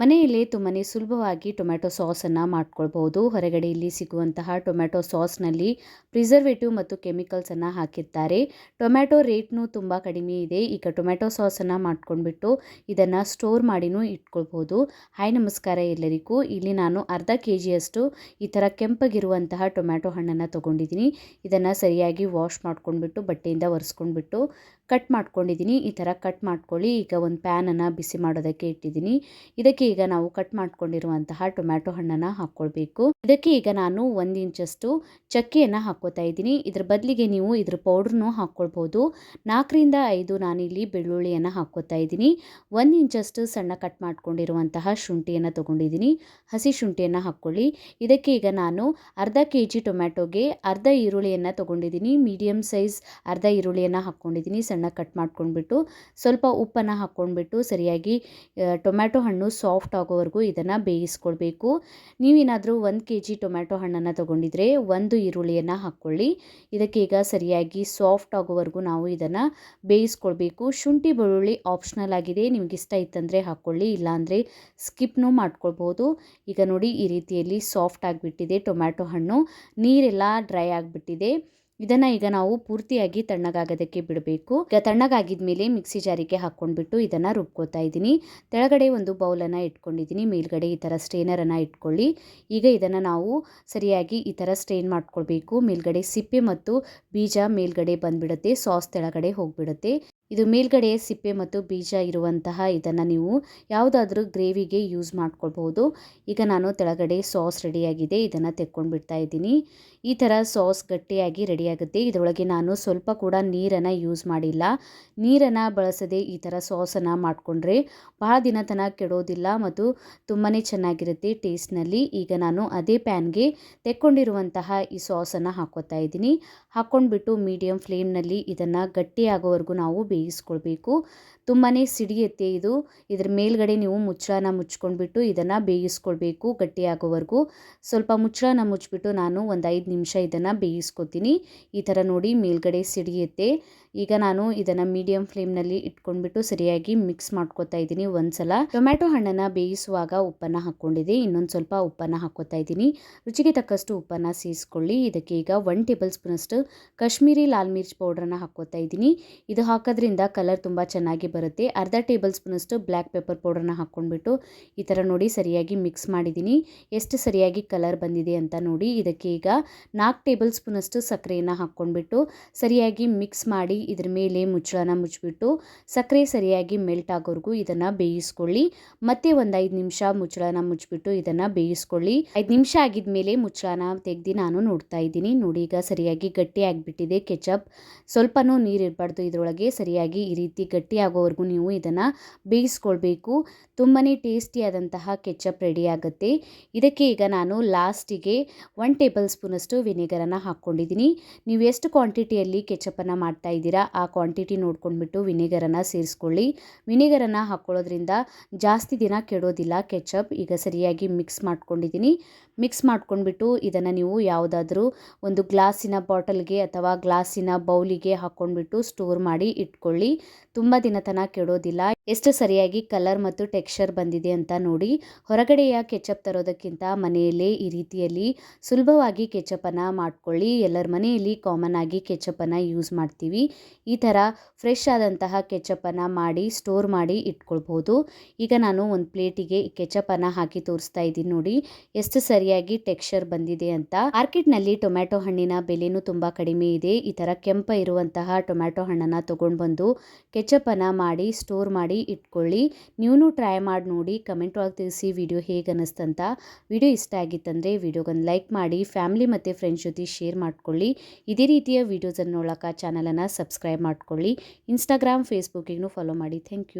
ಮನೆಯಲ್ಲೇ ತುಂಬಾ ಸುಲಭವಾಗಿ ಟೊಮ್ಯಾಟೊ ಸಾಸನ್ನು ಮಾಡ್ಕೊಳ್ಬೋದು ಹೊರಗಡೆ ಇಲ್ಲಿ ಸಿಗುವಂತಹ ಟೊಮ್ಯಾಟೊ ಸಾಸ್ನಲ್ಲಿ ಪ್ರಿಸರ್ವೇಟಿವ್ ಮತ್ತು ಕೆಮಿಕಲ್ಸನ್ನು ಹಾಕಿರ್ತಾರೆ. ಟೊಮ್ಯಾಟೊ ರೇಟ್ನೂ ತುಂಬ ಕಡಿಮೆ ಇದೆ. ಈಗ ಟೊಮ್ಯಾಟೊ ಸಾಸನ್ನು ಮಾಡ್ಕೊಂಡ್ಬಿಟ್ಟು ಇದನ್ನು ಸ್ಟೋರ್ ಮಾಡಿನೂ ಇಟ್ಕೊಳ್ಬೋದು ಹಾಯ್, ನಮಸ್ಕಾರ ಎಲ್ಲರಿಗೂ. ಇಲ್ಲಿ ನಾನು ಅರ್ಧ ಕೆ ಜಿಯಷ್ಟು ಈ ಥರ ಕೆಂಪಗಿರುವಂತಹ ಟೊಮ್ಯಾಟೊ ಹಣ್ಣನ್ನು ತೊಗೊಂಡಿದ್ದೀನಿ. ಇದನ್ನು ಸರಿಯಾಗಿ ವಾಶ್ ಮಾಡ್ಕೊಂಡ್ಬಿಟ್ಟು, ಬಟ್ಟೆಯಿಂದ ಒರೆಸ್ಕೊಂಡ್ಬಿಟ್ಟು ಕಟ್ ಮಾಡ್ಕೊಂಡಿದ್ದೀನಿ. ಈ ಥರ ಕಟ್ ಮಾಡ್ಕೊಳ್ಳಿ. ಈಗ ಒಂದು ಪ್ಯಾನನ್ನು ಬಿಸಿ ಮಾಡೋದಕ್ಕೆ ಇಟ್ಟಿದ್ದೀನಿ. ಇದಕ್ಕೆ ಈಗ ನಾವು ಕಟ್ ಮಾಡ್ಕೊಂಡಿರುವಂತಹ ಟೊಮ್ಯಾಟೊ ಹಣ್ಣನ್ನು ಹಾಕ್ಕೊಳ್ಬೇಕು ಇದಕ್ಕೆ ಈಗ ನಾನು ಒಂದು ಇಂಚಷ್ಟು ಚಕ್ಕೆಯನ್ನು ಹಾಕ್ಕೋತಾ ಇದ್ದೀನಿ. ಇದ್ರ ಬದಲಿಗೆ ನೀವು ಇದ್ರ ಪೌಡ್ರನ್ನು ಹಾಕ್ಕೊಳ್ಬೋದು ನಾಲ್ಕರಿಂದ ಐದು ನಾನಿಲ್ಲಿ ಬೆಳ್ಳುಳ್ಳಿಯನ್ನು ಹಾಕ್ಕೋತಾ ಇದ್ದೀನಿ. ಒಂದು ಇಂಚಷ್ಟು ಸಣ್ಣ ಕಟ್ ಮಾಡ್ಕೊಂಡಿರುವಂತಹ ಶುಂಠಿಯನ್ನು ತೊಗೊಂಡಿದ್ದೀನಿ. ಹಸಿ ಶುಂಠಿಯನ್ನು ಹಾಕ್ಕೊಳ್ಳಿ. ಇದಕ್ಕೆ ಈಗ ನಾನು ಅರ್ಧ ಕೆ ಜಿ ಟೊಮ್ಯಾಟೊಗೆ ಅರ್ಧ ಈರುಳ್ಳಿಯನ್ನು ತೊಗೊಂಡಿದ್ದೀನಿ. ಮೀಡಿಯಮ್ ಸೈಜ್ ಅರ್ಧ ಈರುಳ್ಳಿಯನ್ನು ಹಾಕ್ಕೊಂಡಿದ್ದೀನಿ. ಸಣ್ಣ ಕಟ್ ಮಾಡ್ಕೊಂಡ್ಬಿಟ್ಟು ಸ್ವಲ್ಪ ಉಪ್ಪನ್ನು ಹಾಕ್ಕೊಂಡ್ಬಿಟ್ಟು ಸರಿಯಾಗಿ ಟೊಮ್ಯಾಟೊ ಹಣ್ಣು ಸಾಫ್ಟ್ ಆಗೋವರೆಗೂ ಇದನ್ನು ಬೇಯಿಸ್ಕೊಳ್ಬೇಕು. ನೀವೇನಾದರೂ ಒಂದು ಕೆ ಜಿ ಟೊಮ್ಯಾಟೊ ಹಣ್ಣನ್ನು ತೊಗೊಂಡಿದ್ರೆ ಒಂದು ಈರುಳ್ಳಿಯನ್ನು ಹಾಕ್ಕೊಳ್ಳಿ. ಇದಕ್ಕೆ ಈಗ ಸರಿಯಾಗಿ ಸಾಫ್ಟ್ ಆಗೋವರೆಗೂ ನಾವು ಇದನ್ನು ಬೇಯಿಸ್ಕೊಳ್ಬೇಕು. ಶುಂಠಿ ಬೆಳ್ಳುಳ್ಳಿ ಆಪ್ಷನಲ್ ಆಗಿದೆ. ನಿಮ್ಗೆ ಇಷ್ಟ ಇತ್ತಂದರೆ ಹಾಕ್ಕೊಳ್ಳಿ, ಇಲ್ಲಾಂದರೆ ಸ್ಕಿಪ್ನೂ ಮಾಡ್ಕೊಳ್ಬೋದು. ಈಗ ನೋಡಿ ಈ ರೀತಿಯಲ್ಲಿ ಸಾಫ್ಟ್ ಆಗಿಬಿಟ್ಟಿದೆ ಟೊಮ್ಯಾಟೊ ಹಣ್ಣು. ನೀರೆಲ್ಲ ಡ್ರೈ ಆಗಿಬಿಟ್ಟಿದೆ. ಇದನ್ನು ಈಗ ನಾವು ಪೂರ್ತಿಯಾಗಿ ತಣ್ಣಗಾಗೋದಕ್ಕೆ ಬಿಡಬೇಕು. ಈಗ ತಣ್ಣಗಾಗಿದ ಮೇಲೆ ಮಿಕ್ಸಿ ಜಾರಿಗೆ ಹಾಕ್ಕೊಂಡ್ಬಿಟ್ಟು ಇದನ್ನ ರುಬ್ಕೋತಾ ಇದ್ದೀನಿ. ತೆಳಗಡೆ ಒಂದು ಬೌಲನ್ನು ಇಟ್ಕೊಂಡಿದ್ದೀನಿ. ಮೇಲ್ಗಡೆ ಈ ಥರ ಅನ್ನ ಇಟ್ಕೊಳ್ಳಿ. ಈಗ ಇದನ್ನು ನಾವು ಸರಿಯಾಗಿ ಈ ಥರ ಸ್ಟ್ರೇನ್ ಮಾಡ್ಕೊಳ್ಬೇಕು. ಮೇಲ್ಗಡೆ ಸಿಪ್ಪೆ ಮತ್ತು ಬೀಜ ಮೇಲ್ಗಡೆ ಬಂದ್ಬಿಡುತ್ತೆ. ಸಾಸ್ ತೆಳಗಡೆ ಹೋಗಿಬಿಡುತ್ತೆ. ಇದು ಮೇಲ್ಗಡೆ ಸಿಪ್ಪೆ ಮತ್ತು ಬೀಜ ಇರುವಂತಹ ಇದನ್ನು ನೀವು ಯಾವುದಾದ್ರೂ ಗ್ರೇವಿಗೆ ಯೂಸ್ ಮಾಡ್ಕೊಳ್ಬಹುದು. ಈಗ ನಾನು ತೆಳಗಡೆ ಸಾಸ್ ರೆಡಿಯಾಗಿದೆ, ಇದನ್ನು ತೆಕ್ಕೊಂಡು ಬಿಡ್ತಾ ಇದ್ದೀನಿ. ಈ ಥರ ಸಾಸ್ ಗಟ್ಟಿಯಾಗಿ ರೆಡಿಯಾಗುತ್ತೆ. ಇದರೊಳಗೆ ನಾನು ಸ್ವಲ್ಪ ಕೂಡ ನೀರನ್ನು ಯೂಸ್ ಮಾಡಿಲ್ಲ. ನೀರನ್ನು ಬಳಸದೆ ಈ ಥರ ಸಾಸನ್ನು ಮಾಡಿಕೊಂಡ್ರೆ ಬಹಳ ದಿನ ತನಕ ಕೆಡೋದಿಲ್ಲ ಮತ್ತು ತುಂಬಾ ಚೆನ್ನಾಗಿರುತ್ತೆ ಟೇಸ್ಟ್ನಲ್ಲಿ. ಈಗ ನಾನು ಅದೇ ಪ್ಯಾನ್ಗೆ ತೆಕ್ಕೊಂಡಿರುವಂತಹ ಈ ಸಾಸನ್ನು ಹಾಕೋತಾ ಇದ್ದೀನಿ. ಹಾಕ್ಕೊಂಡ್ಬಿಟ್ಟು ಮೀಡಿಯಮ್ ಫ್ಲೇಮ್ನಲ್ಲಿ ಇದನ್ನು ಗಟ್ಟಿಯಾಗೋವರೆಗೂ ನಾವು ಬೇಯಿಸ್ಕೊಳ್ಬೇಕು. ತುಂಬಾ ಸಿಡಿಯುತ್ತೆ ಇದು. ಇದ್ರ ಮೇಲ್ಗಡೆ ನೀವು ಮುಚ್ಚಳನ ಮುಚ್ಕೊಂಡ್ಬಿಟ್ಟು ಇದನ್ನು ಬೇಯಿಸ್ಕೊಳ್ಬೇಕು ಗಟ್ಟಿಯಾಗೋವರೆಗೂ. ಸ್ವಲ್ಪ ಮುಚ್ಚಳನ ಮುಚ್ಚಿಬಿಟ್ಟು ನಾನು ಒಂದು ಐದು ನಿಮಿಷ ಇದನ್ನು ಬೇಯಿಸ್ಕೊತೀನಿ. ಈ ಥರ ನೋಡಿ ಮೇಲ್ಗಡೆ ಸಿಡಿಯುತ್ತೆ. ಈಗ ನಾನು ಇದನ್ನು ಮೀಡಿಯಂ ಫ್ಲೇಮ್ನಲ್ಲಿ ಇಟ್ಕೊಂಡ್ಬಿಟ್ಟು ಸರಿಯಾಗಿ ಮಿಕ್ಸ್ ಮಾಡ್ಕೊತಾ ಇದ್ದೀನಿ ಒಂದ್ಸಲ. ಟೊಮ್ಯಾಟೊ ಹಣ್ಣನ್ನು ಬೇಯಿಸುವಾಗ ಉಪ್ಪನ್ನು ಹಾಕ್ಕೊಂಡಿದೆ. ಇನ್ನೊಂದು ಸ್ವಲ್ಪ ಉಪ್ಪನ್ನು ಹಾಕ್ಕೊತಾ ಇದ್ದೀನಿ. ರುಚಿಗೆ ತಕ್ಕಷ್ಟು ಉಪ್ಪನ್ನು ಸೇರಿಸ್ಕೊಳ್ಳಿ ಇದಕ್ಕೆ ಈಗ ಒನ್ ಟೇಬಲ್ ಸ್ಪೂನಷ್ಟು ಕಾಶ್ಮೀರಿ ಲಾಲ್ ಮಿರ್ಚ್ ಪೌಡ್ರನ್ನ ಹಾಕ್ಕೋತಾ ಇದ್ದೀನಿ. ಇದು ಹಾಕೋದ್ರಿಂದ ಕಲರ್ ತುಂಬ ಚೆನ್ನಾಗಿ ಬರುತ್ತೆ. ಅರ್ಧ ಟೇಬಲ್ ಸ್ಪೂನಷ್ಟು ಬ್ಲ್ಯಾಕ್ ಪೆಪ್ಪರ್ ಪೌಡ್ರನ್ನ ಹಾಕ್ಕೊಂಡ್ಬಿಟ್ಟು ಈ ಥರ ನೋಡಿ ಸರಿಯಾಗಿ ಮಿಕ್ಸ್ ಮಾಡಿದ್ದೀನಿ. ಎಷ್ಟು ಸರಿಯಾಗಿ ಕಲರ್ ಬಂದಿದೆ ಅಂತ ನೋಡಿ ಇದಕ್ಕೆ ಈಗ ನಾಲ್ಕು ಟೇಬಲ್ ಸ್ಪೂನಷ್ಟು ಸಕ್ಕರೆಯನ್ನು ಹಾಕ್ಕೊಂಡ್ಬಿಟ್ಟು ಸರಿಯಾಗಿ ಮಿಕ್ಸ್ ಮಾಡಿ ಇದ್ರ ಮೇಲೆ ಮುಚ್ಚಳನ ಮುಚ್ಚಿಬಿಟ್ಟು ಸಕ್ಕರೆ ಸರಿಯಾಗಿ ಮೆಲ್ಟ್ ಆಗೋವರೆಗೂ ಇದನ್ನು ಬೇಯಿಸ್ಕೊಳ್ಳಿ. ಮತ್ತೆ ಒಂದು ಐದು ನಿಮಿಷ ಮುಚ್ಚಳನ ಮುಚ್ಚಿಬಿಟ್ಟು ಇದನ್ನು ಬೇಯಿಸ್ಕೊಳ್ಳಿ. ಐದು ನಿಮಿಷ ಆಗಿದ ಮೇಲೆ ಮುಚ್ಚಳನ ತೆಗ್ದು ನಾನು ನೋಡ್ತಾ ಇದ್ದೀನಿ. ನೋಡಿ ಈಗ ಸರಿಯಾಗಿ ಗಟ್ಟಿ ಆಗಿಬಿಟ್ಟಿದೆ ಕೆಚಪ್. ಸ್ವಲ್ಪನೂ ನೀರು ಇರಬಾರ್ದು ಇದರೊಳಗೆ ಸರಿಯಾಗಿ ಈ ರೀತಿ ಗಟ್ಟಿಯಾಗೋವರೆಗೂ ನೀವು ಇದನ್ನು ಬೇಯಿಸ್ಕೊಳ್ಬೇಕು. ತುಂಬಾ ಟೇಸ್ಟಿಯಾದಂತಹ ಕೆಚಪ್ ರೆಡಿ ಆಗುತ್ತೆ ಇದಕ್ಕೆ ಈಗ ನಾನು ಲಾಸ್ಟಿಗೆ ಒನ್ ಟೇಬಲ್ ಸ್ಪೂನಷ್ಟು ವಿನೆಗರನ್ನು ಹಾಕ್ಕೊಂಡಿದ್ದೀನಿ. ನೀವು ಎಷ್ಟು ಕ್ವಾಂಟಿಟಿಯಲ್ಲಿ ಕೆಚಪನ್ನು ಮಾಡ್ತಾ ಇದ್ದೀರಾ ಆ ಕ್ವಾಂಟಿಟಿ ನೋಡ್ಕೊಂಡ್ಬಿಟ್ಟು ವಿನೆಗರನ್ನು ಸೇರಿಸ್ಕೊಳ್ಳಿ. ವಿನೆಗರನ್ನು ಹಾಕ್ಕೊಳ್ಳೋದ್ರಿಂದ ಜಾಸ್ತಿ ದಿನ ಕೆಡೋದಿಲ್ಲ ಕೆಚಪ್. ಈಗ ಸರಿಯಾಗಿ ಮಿಕ್ಸ್ ಮಾಡ್ಕೊಂಡಿದ್ದೀನಿ. ಮಿಕ್ಸ್ ಮಾಡ್ಕೊಂಡ್ಬಿಟ್ಟು ಇದನ್ನು ನೀವು ಯಾವುದಾದ್ರೂ ಒಂದು ಗ್ಲಾಸಿನ ಬಾಟಲ್ಗೆ ಅಥವಾ ಗ್ಲಾಸಿನ ಬೌಲಿಗೆ ಹಾಕ್ಕೊಂಡ್ಬಿಟ್ಟು ಸ್ಟೋರ್ ಮಾಡಿ ಇಟ್ಕೊಳ್ಳಿ. ತುಂಬ ದಿನ ತನಕ ಕೆಡೋದಿಲ್ಲ. ಎಷ್ಟು ಸರಿಯಾಗಿ ಕಲರ್ ಮತ್ತು ಟೆಕ್ಸ್ಚರ್ ಬಂದಿದೆ ಅಂತ ನೋಡಿ. ಹೊರಗಡೆಯ ಕೆಚಪ್ ತರೋದಕ್ಕಿಂತ ಮನೆಯಲ್ಲೇ ಈ ರೀತಿಯಲ್ಲಿ ಸುಲಭವಾಗಿ ಕೆಚಪನ್ನು ಮಾಡ್ಕೊಳ್ಳಿ. ಎಲ್ಲರ ಮನೆಯಲ್ಲಿ ಕಾಮನ್ ಆಗಿ ಕೆಚಪನ್ನು ಯೂಸ್ ಮಾಡ್ತೀವಿ. ಈ ಥರ ಫ್ರೆಶ್ ಆದಂತಹ ಕೆಚಪನ್ನು ಮಾಡಿ ಸ್ಟೋರ್ ಮಾಡಿ ಇಟ್ಕೊಳ್ಬೋದು. ಈಗ ನಾನು ಒಂದು ಪ್ಲೇಟಿಗೆ ಕೆಚಪನ್ನು ಹಾಕಿ ತೋರಿಸ್ತಾ ಇದ್ದೀನಿ ನೋಡಿ. ಎಷ್ಟು ಸರಿಯಾಗಿ ಟೆಕ್ಸ್ಚರ್ ಬಂದಿದೆ ಅಂತ. ಮಾರ್ಕೆಟ್ನಲ್ಲಿ ಟೊಮ್ಯಾಟೊ ಹಣ್ಣಿನ ಬೆಲೆನೂ ತುಂಬ ಕಡಿಮೆ ಇದೆ. ಈ ಥರ ಕೆಂಪ ಇರುವಂತಹ ಟೊಮ್ಯಾಟೊ ಹಣ್ಣನ್ನು ತೊಗೊಂಡು ಬಂದು ಕೆಚಪನ್ನು ಮಾಡಿ ಸ್ಟೋರ್ ಮಾಡಿ ಇಟ್ಕೊಳ್ಳಿ. ನೀವು ಟ್ರೈ ಮಾಡಿ ನೋಡಿ ಕಮೆಂಟ್ ಒಳಗೆ ತಿಳಿಸಿ ವಿಡಿಯೋ ಹೇಗೆ ಅನ್ನಿಸ್ತಂತ. ವಿಡಿಯೋ ಇಷ್ಟ ಆಗಿತ್ತಂದರೆ ವಿಡಿಯೋಗೊಂದು ಲೈಕ್ ಮಾಡಿ ಫ್ಯಾಮಿಲಿ ಮತ್ತು ಫ್ರೆಂಡ್ಸ್ ಜೊತೆ ಶೇರ್ ಮಾಡ್ಕೊಳ್ಳಿ. ಇದೇ ರೀತಿಯ ವಿಡಿಯೋಸನ್ನು ನೋಡೋಕೆ ಚಾನಲನ್ನು ಸಬ್ಸ್ಕ್ರೈಬ್ ಮಾಡ್ಕೊಳ್ಳಿ. ಇನ್ಸ್ಟಾಗ್ರಾಮ್ ಫೇಸ್ಬುಕ್ಕಿಗೂ ಫಾಲೋ ಮಾಡಿ. Thank you